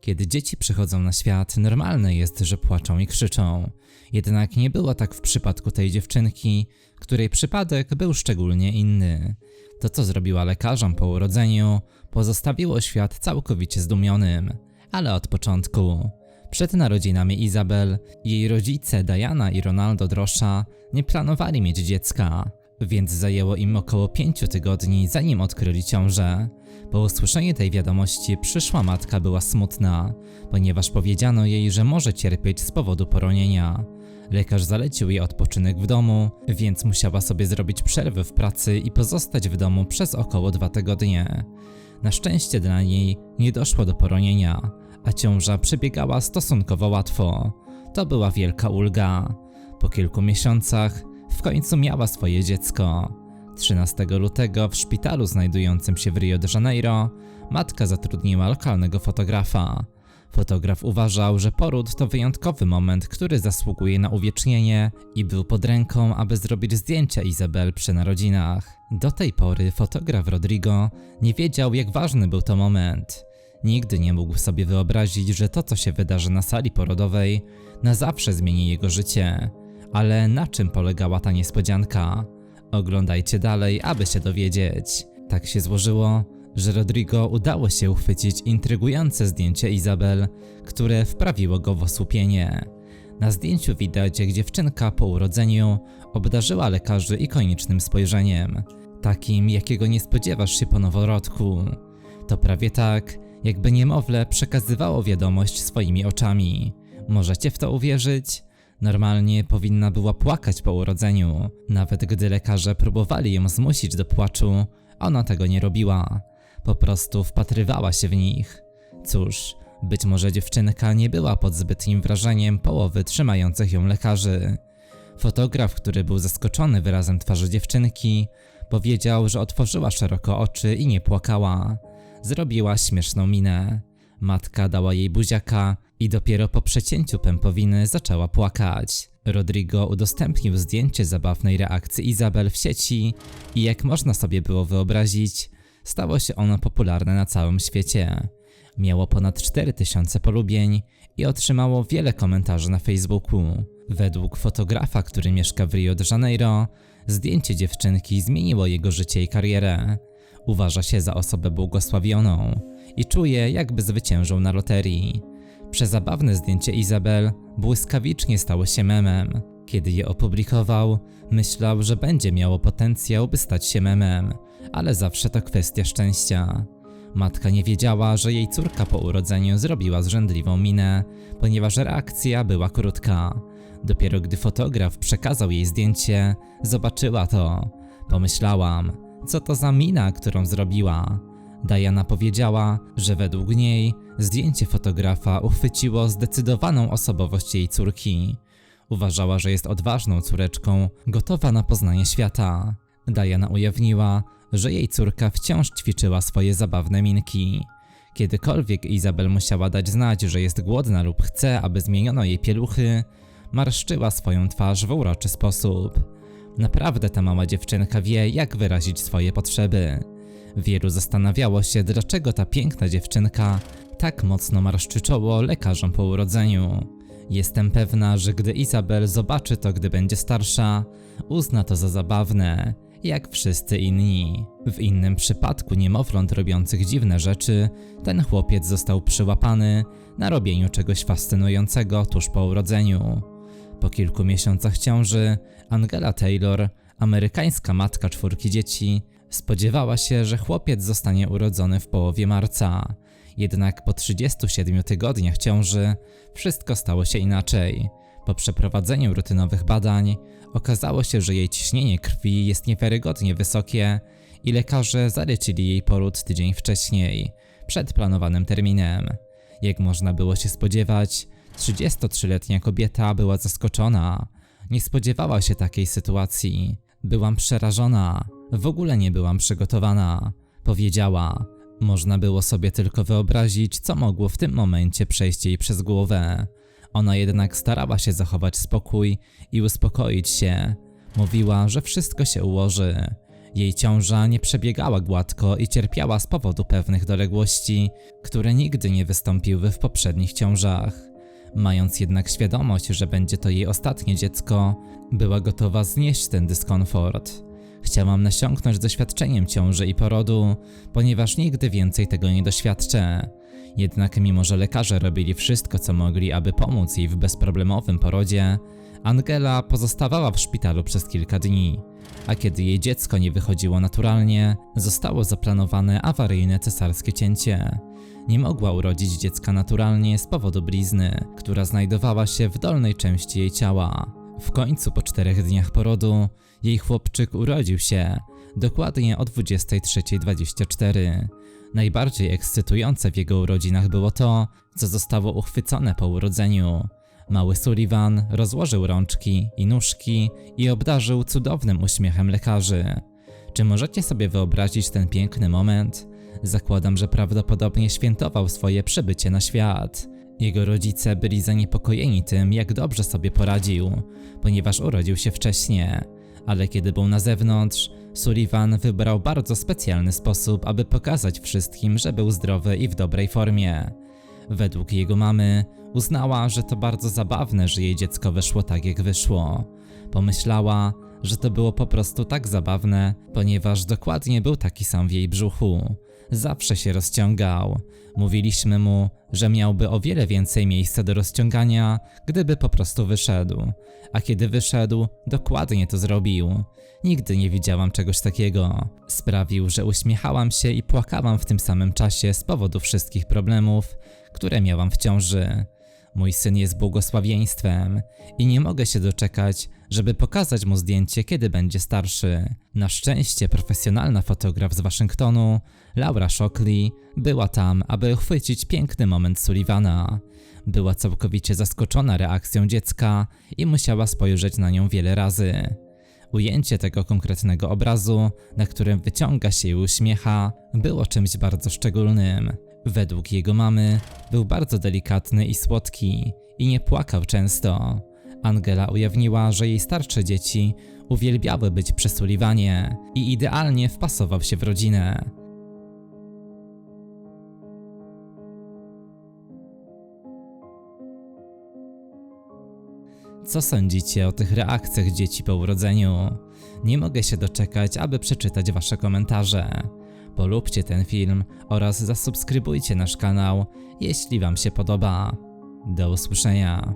Kiedy dzieci przychodzą na świat, normalne jest, że płaczą i krzyczą. Jednak nie było tak w przypadku tej dziewczynki, której przypadek był szczególnie inny. To, co zrobiła lekarzom po urodzeniu, pozostawiło świat całkowicie zdumionym, ale od początku. Przed narodzinami Izabel, jej rodzice Diana i Ronaldo Drosza nie planowali mieć dziecka, więc zajęło im około pięciu tygodni, zanim odkryli ciążę. Po usłyszeniu tej wiadomości przyszła matka była smutna, ponieważ powiedziano jej, że może cierpieć z powodu poronienia. Lekarz zalecił jej odpoczynek w domu, więc musiała sobie zrobić przerwę w pracy i pozostać w domu przez około dwa tygodnie. Na szczęście dla niej nie doszło do poronienia, a ciąża przebiegała stosunkowo łatwo. To była wielka ulga. Po kilku miesiącach w końcu miała swoje dziecko. 13 lutego w szpitalu znajdującym się w Rio de Janeiro matka zatrudniła lokalnego fotografa. Fotograf uważał, że poród to wyjątkowy moment, który zasługuje na uwiecznienie i był pod ręką, aby zrobić zdjęcia Izabel przy narodzinach. Do tej pory fotograf Rodrigo nie wiedział, jak ważny był to moment. Nigdy nie mógł sobie wyobrazić, że to, co się wydarzy na sali porodowej, na zawsze zmieni jego życie. Ale na czym polegała ta niespodzianka? Oglądajcie dalej, aby się dowiedzieć. Tak się złożyło, że Rodrigo udało się uchwycić intrygujące zdjęcie Izabel, które wprawiło go w osłupienie. Na zdjęciu widać, jak dziewczynka po urodzeniu obdarzyła lekarzy ikonicznym spojrzeniem, takim jakiego nie spodziewasz się po noworodku. To prawie tak, jakby niemowlę przekazywało wiadomość swoimi oczami. Możecie w to uwierzyć? Normalnie powinna była płakać po urodzeniu. Nawet gdy lekarze próbowali ją zmusić do płaczu, ona tego nie robiła. Po prostu wpatrywała się w nich. Cóż, być może dziewczynka nie była pod zbytnim wrażeniem połowy trzymających ją lekarzy. Fotograf, który był zaskoczony wyrazem twarzy dziewczynki, powiedział, że otworzyła szeroko oczy i nie płakała. Zrobiła śmieszną minę. Matka dała jej buziaka i dopiero po przecięciu pępowiny zaczęła płakać. Rodrigo udostępnił zdjęcie zabawnej reakcji Izabel w sieci i jak można sobie było wyobrazić, stało się ono popularne na całym świecie. Miało ponad 4000 polubień i otrzymało wiele komentarzy na Facebooku. Według fotografa, który mieszka w Rio de Janeiro, zdjęcie dziewczynki zmieniło jego życie i karierę. Uważa się za osobę błogosławioną i czuje, jakby zwyciężył na loterii. Przezabawne zdjęcie Izabel błyskawicznie stało się memem. Kiedy je opublikował, myślał, że będzie miało potencjał, by stać się memem, ale zawsze to kwestia szczęścia. Matka nie wiedziała, że jej córka po urodzeniu zrobiła zrzędliwą minę, ponieważ reakcja była krótka. Dopiero gdy fotograf przekazał jej zdjęcie, zobaczyła to. Pomyślałam, co to za mina, którą zrobiła. Diana powiedziała, że według niej zdjęcie fotografa uchwyciło zdecydowaną osobowość jej córki. Uważała, że jest odważną córeczką, gotowa na poznanie świata. Diana ujawniła, że jej córka wciąż ćwiczyła swoje zabawne minki. Kiedykolwiek Izabel musiała dać znać, że jest głodna lub chce, aby zmieniono jej pieluchy, marszczyła swoją twarz w uroczy sposób. Naprawdę ta mała dziewczynka wie, jak wyrazić swoje potrzeby. Wielu zastanawiało się, dlaczego ta piękna dziewczynka tak mocno marszczy czoło lekarzom po urodzeniu. Jestem pewna, że gdy Izabel zobaczy to, gdy będzie starsza, uzna to za zabawne, jak wszyscy inni. W innym przypadku niemowląt robiących dziwne rzeczy, ten chłopiec został przyłapany na robieniu czegoś fascynującego tuż po urodzeniu. Po kilku miesiącach ciąży, Angela Taylor, amerykańska matka czwórki dzieci, spodziewała się, że chłopiec zostanie urodzony w połowie marca. Jednak po 37 tygodniach ciąży wszystko stało się inaczej. Po przeprowadzeniu rutynowych badań okazało się, że jej ciśnienie krwi jest niewiarygodnie wysokie i lekarze zalecili jej poród tydzień wcześniej, przed planowanym terminem. Jak można było się spodziewać, 33-letnia kobieta była zaskoczona. Nie spodziewała się takiej sytuacji. Byłam przerażona, w ogóle nie byłam przygotowana, powiedziała. Można było sobie tylko wyobrazić, co mogło w tym momencie przejść jej przez głowę. Ona jednak starała się zachować spokój i uspokoić się. Mówiła, że wszystko się ułoży. Jej ciąża nie przebiegała gładko i cierpiała z powodu pewnych doległości, które nigdy nie wystąpiły w poprzednich ciążach. Mając jednak świadomość, że będzie to jej ostatnie dziecko, była gotowa znieść ten dyskomfort. Chciałam nasiąknąć doświadczeniem ciąży i porodu, ponieważ nigdy więcej tego nie doświadczę. Jednak mimo, że lekarze robili wszystko, co mogli, aby pomóc jej w bezproblemowym porodzie, Angela pozostawała w szpitalu przez kilka dni, a kiedy jej dziecko nie wychodziło naturalnie, zostało zaplanowane awaryjne cesarskie cięcie. Nie mogła urodzić dziecka naturalnie z powodu blizny, która znajdowała się w dolnej części jej ciała. W końcu po czterech dniach porodu jej chłopczyk urodził się, dokładnie o 23.24. Najbardziej ekscytujące w jego urodzinach było to, co zostało uchwycone po urodzeniu. Mały Sullivan rozłożył rączki i nóżki i obdarzył cudownym uśmiechem lekarzy. Czy możecie sobie wyobrazić ten piękny moment? Zakładam, że prawdopodobnie świętował swoje przybycie na świat. Jego rodzice byli zaniepokojeni tym, jak dobrze sobie poradził, ponieważ urodził się wcześniej. Ale kiedy był na zewnątrz, Sullivan wybrał bardzo specjalny sposób, aby pokazać wszystkim, że był zdrowy i w dobrej formie. Według jego mamy uznała, że to bardzo zabawne, że jej dziecko wyszło tak jak wyszło. Pomyślała, że to było po prostu tak zabawne, ponieważ dokładnie był taki sam w jej brzuchu. Zawsze się rozciągał. Mówiliśmy mu, że miałby o wiele więcej miejsca do rozciągania, gdyby po prostu wyszedł. A kiedy wyszedł, dokładnie to zrobił. Nigdy nie widziałam czegoś takiego. Sprawił, że uśmiechałam się i płakałam w tym samym czasie z powodu wszystkich problemów, które miałam w ciąży. Mój syn jest błogosławieństwem i nie mogę się doczekać, żeby pokazać mu zdjęcie, kiedy będzie starszy. Na szczęście profesjonalna fotograf z Waszyngtonu, Laura Shockley, była tam, aby uchwycić piękny moment Sullivana. Była całkowicie zaskoczona reakcją dziecka i musiała spojrzeć na nią wiele razy. Ujęcie tego konkretnego obrazu, na którym wyciąga się i uśmiecha, było czymś bardzo szczególnym. Według jego mamy był bardzo delikatny i słodki i nie płakał często. Angela ujawniła, że jej starsze dzieci uwielbiały być przy Sulliwanie i idealnie wpasował się w rodzinę. Co sądzicie o tych reakcjach dzieci po urodzeniu? Nie mogę się doczekać, aby przeczytać Wasze komentarze. Polubcie ten film oraz zasubskrybujcie nasz kanał, jeśli Wam się podoba. Do usłyszenia.